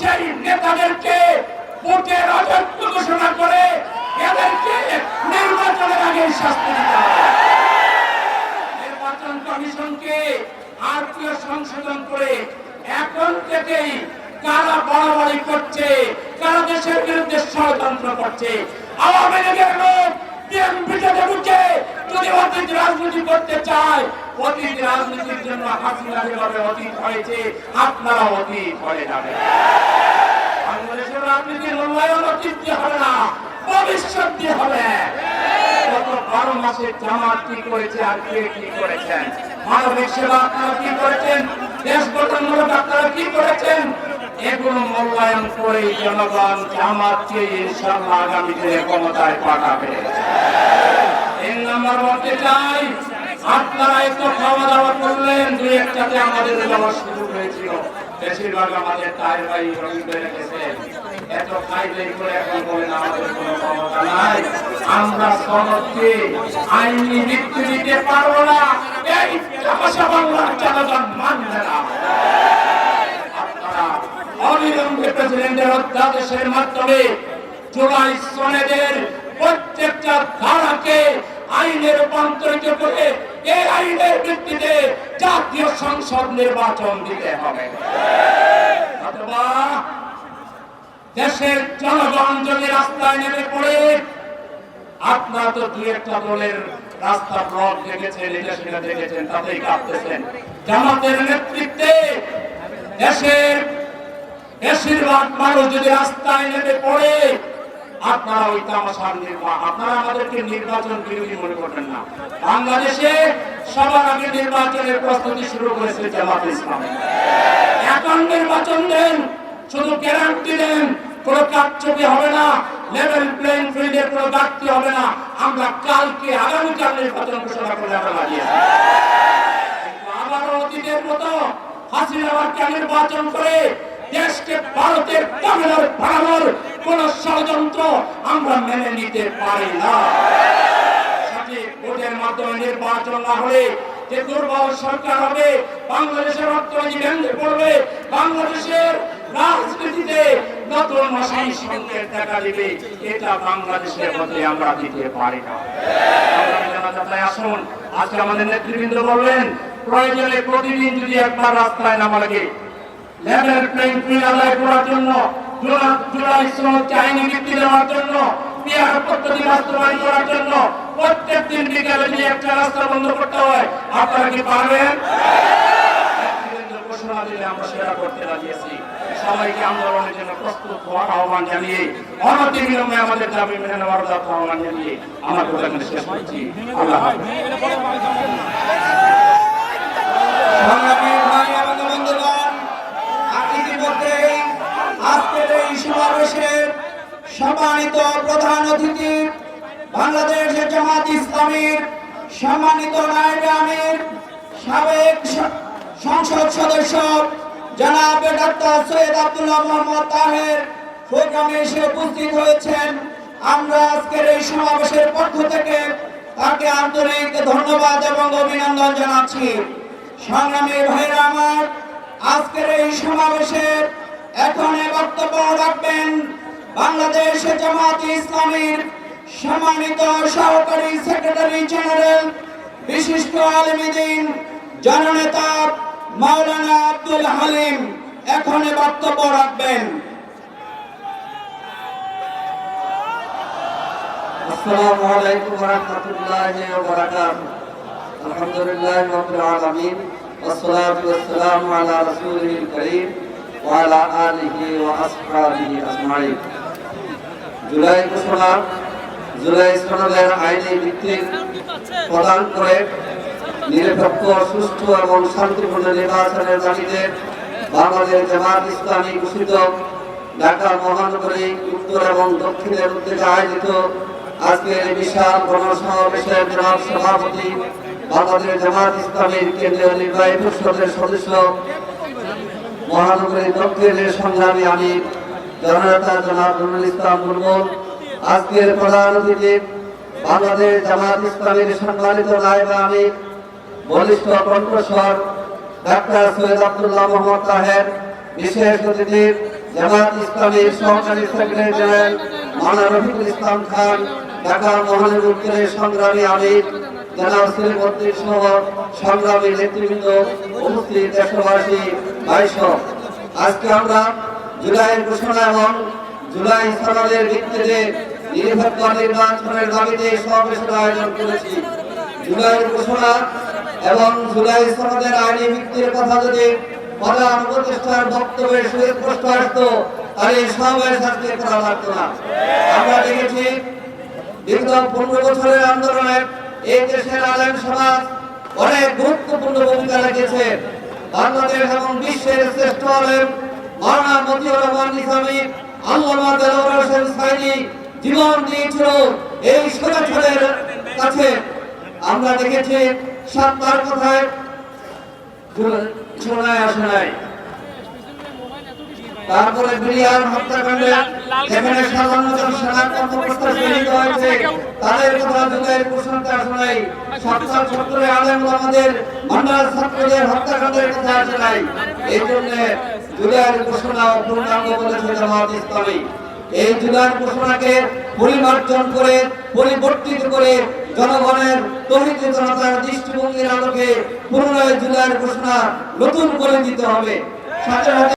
সেই নেতাদেরকে ভোটের অযোগ্য ঘোষণা করে এদেরকে নির্বাচনের আগে শাস্তি দিতে নির্বাচন কমিশনকে আরপিও সংশোধন করে এখন থেকেই কারা বাড়াবাড়ি করছে, কারা দেশের বিরুদ্ধে ষড়যন্ত্র করছে, আওয়ামী লীগের লোক বিএনপিতে ঢুকে যদি অতীত রাজনীতি করতে চায়, অতীত রাজনীতির জন্য হাসিনা যেভাবে অতীত হয়েছে, আপনারা অতীত যাবে বাংলাদেশের রাজনীতির মূল্যায়ন অতীত হবে না, ভবিষ্যৎ দিয়ে হবে। গত বারো মাসে জামাত কি করেছে আর কে কি করেছেন মানবিক সেবা আপনারা কি করেছেন? দেশ গঠনমূলক আপনারা কি করেছেন? এগুলো মূল্যায়ন করে জনগণ জামাতকে ইনশাল্লাহ আগামী দিনে ক্ষমতায় পাঠাবে। তিন নম্বর বলতে চাই, আপনারা একটু খাওয়া দাওয়া করলেন, দুই একটাতে আমাদের যাওয়ার সুযোগ হয়েছিল। বেশিরভাগ আমাদের তাই ভাই রবি বেড়ে অবিলম্বে প্রেসিডেন্টের অধ্যাদেশের মাধ্যমে জুলাই সনেদের প্রত্যেকটা ধারাকে আইনে রূপান্তরিত করে এই আইনের ভিত্তিতে জাতীয় সংসদ নির্বাচন দিতে হবে। দেশের জনগণ যদি রাস্তায় নেমে পড়ে, আপনারা তো দু একটা দলের রাস্তা ব্লক দেখেছেন এটা দেখেছেন, তাতেই কাঁপতেছেন। জামাতের নেতৃত্বে দেশের বেশিরভাগ মানুষ যদি রাস্তায় নেমে পড়ে আপনারা ওই তামাশার আপনারা আমাদেরকে নির্বাচন বিরোধী মনে করবেন না। বাংলাদেশে সবার আগে নির্বাচনের প্রস্তুতি শুরু করেছে জামাত ইসলাম। এখন নির্বাচন দেন, শুধু গ্যারান্টি দেন, কোনো কারচুপি হবে না লেভেল প্লেইং ফিল্ডের কোনো ঘাটতি হবে না। আমরা কালকে, আগামীকাল নির্বাচন ঘোষণা করে আমরা লাগিয়ে আবারও অতীতের মতো হাসিনাবাদকে নির্বাচন করে দেশকে ভারতের তামিলার বানানোর কোন ষড়যন্ত্র আমরা মেনে নিতে পারি না। ভোটের মাধ্যমে নির্বাচন না হলে যে দুর্বল সরকার হবে, বাংলাদেশের অর্থনীতি ভেঙে পড়বে, বাংলাদেশের রাজনীতিতে নতুন মশাই সংকেত দেখা দিবে, এটা বাংলাদেশের মধ্যে আমরা দিতে পারি না। আসুন, আজকে আমাদের নেতৃবৃন্দ বললেন, প্রয়োজনে প্রতিদিন যদি একবার রাস্তায় নামা লাগে প্লেইং ফিল্ড আদায় করার জন্য জুলাই জুলাই শ্রমকে আইনি ভিত্তি দেওয়ার জন্য পিয়ার পদ্ধতি বাস্তবায়ন করার জন্য প্রত্যেক দিন বিকালে যদি একটা রাস্তা বন্ধ করতে হয়। আপনারা কি পারবেন? ঘোষণা দিলে আমরা সেটা করতে রাজি সবাইকে আন্দোলনের জন্য প্রস্তুত হওয়ার আহ্বান জানিয়ে অনতি বিলম্বে আমাদের দাবি মেনে নেওয়ার আহ্বান জানিয়ে আমার কথা শেষ করছি। আল্লাহ হাফেজ। সংগ্রামী ভাই এবং বন্ধুগণ, ইতিমধ্যেই আজকের এই সমাবেশের সম্মানিত প্রধান অতিথি বাংলাদেশ জামাত ইসলামীর সম্মানিত নায়েব আমির, সাবেক সংসদ সদস্য জনাব ডাক্তার সৈয়দ আব্দুল্লাহ মোহাম্মদ তাহের। প্রোগ্রামে এসে উপস্থিত হয়েছেন। আমরা আজকের এই সমাবেশের পক্ষ থেকে তাকে আন্তরিক ধন্যবাদ এবং অভিনন্দন জানাচ্ছি। সংগ্রামী ভাইরা আমার, আজকের এই সমাবেশে এখন বক্তব্য রাখবেন বাংলাদেশ জামাত ইসলামীর সম্মানিত সহকারী সেক্রেটারি জেনারেল বিশিষ্ট আলমীদিন জননেতা মাওলানা আব্দুল হালিম এখন এ বক্তব্য রাখবেন السلام عليكم ورحمة الله وبركاته الحمد لله رب العالمين والصلاة والسلام على رسوله الكريم وعلى آله وأصحابه أجمعين জুলাই ঘোষণা, জুলাই সনদের আইনি ভিত্তি প্রদান করে নিরপেক্ষ, সুষ্ঠু এবং শান্তিপূর্ণ নির্বাচনের দাবিতে বাংলাদেশ জামাত ইসলামী ঘোষিত ঢাকা মহানগরী উত্তর এবং দক্ষিণের উদ্যোগে আয়োজিত আজকের বিশাল গণসমাবেশের জনাব সভাপতি বাংলাদেশ জামাত ইসলামীর কেন্দ্রীয় নির্বাহী পরিষদের সদস্য, মহানগরী দক্ষিণের সংগ্রামী আমি ইসলাম বুলবুল আজকের প্রধান অতিথি, বাংলাদেশ জামাত ইসলামীর সম্মানিত নায়েব আমি, বলিষ্ঠ কণ্ঠস্বর ডাক্তার সৈয়দ আব্দুল্লাহ মোহাম্মদ তাহের, বিশেষ অতিথি জামাত ইসলামের সহকারী সেক্রেটারি জেনারেল মাওলানা রফিকুল ইসলাম খান, ঢাকা মহানগর উত্তরের সংগ্রামী আমির জনাব শ্রীমন্ত্রী সহ সংগ্রামী নেতৃবৃন্দ, উপস্থিত দেশবাসী ভাইস আজকে আমরা জুলাইয়ের ঘোষণা এবং জুলাই সনদের ভিত্তিতে নিরপেক্ষ নির্বাচনের দাবিতে সমাবেশের আয়োজন করেছি। জুলাইয়ের ঘোষণা এবং জুলাই সনদের আইনি ভিত্তির কথা যদি প্রধান উপদেষ্টার বক্তব্যে সুস্পষ্ট আসতো, তাহলে এই সমাবেশ আজকে করা লাগতো না। আমরা দেখেছি দীর্ঘ পনেরো বছরের আন্দোলনে এই দেশের আলেম সমাজ অনেক গুরুত্বপূর্ণ ভূমিকা রেখেছে। বাংলাদেশ এবং বিশ্বের শ্রেষ্ঠ আলেম মাওলানা মতিউর রহমান আল্লামা দেলোয়ার হোসেন সাইদি জীবন দিয়েছিল এই স্বৈরাচারের কাছে। আমরা দেখেছি কথায় শোনায় আসে নাই। তারপরে বিরিয়ার হত্যাকাণ্ডে যেখানে সাধারণত সেনা কর্মকর্তা শহীদ হয়েছে। তাদের কথা সপ্তাহ সত্তরে আমাদের ভান্ডার ছাত্রদের হত্যাকাণ্ডের কথা আসে নাই। এই জন্য জুলাইয়ের ঘোষণা অপূর্ণাঙ্গ বলেছে জামাত ইসলামী। এই জুলাইয়ের ঘোষণাকে পরিমার্জন করে, পরিবর্তিত করে জনগণের তহিত জনতার দৃষ্টিভঙ্গির আলোকে পুনরায় জুলাইয়ের ঘোষণা নতুন করে দিতে হবে। সাথে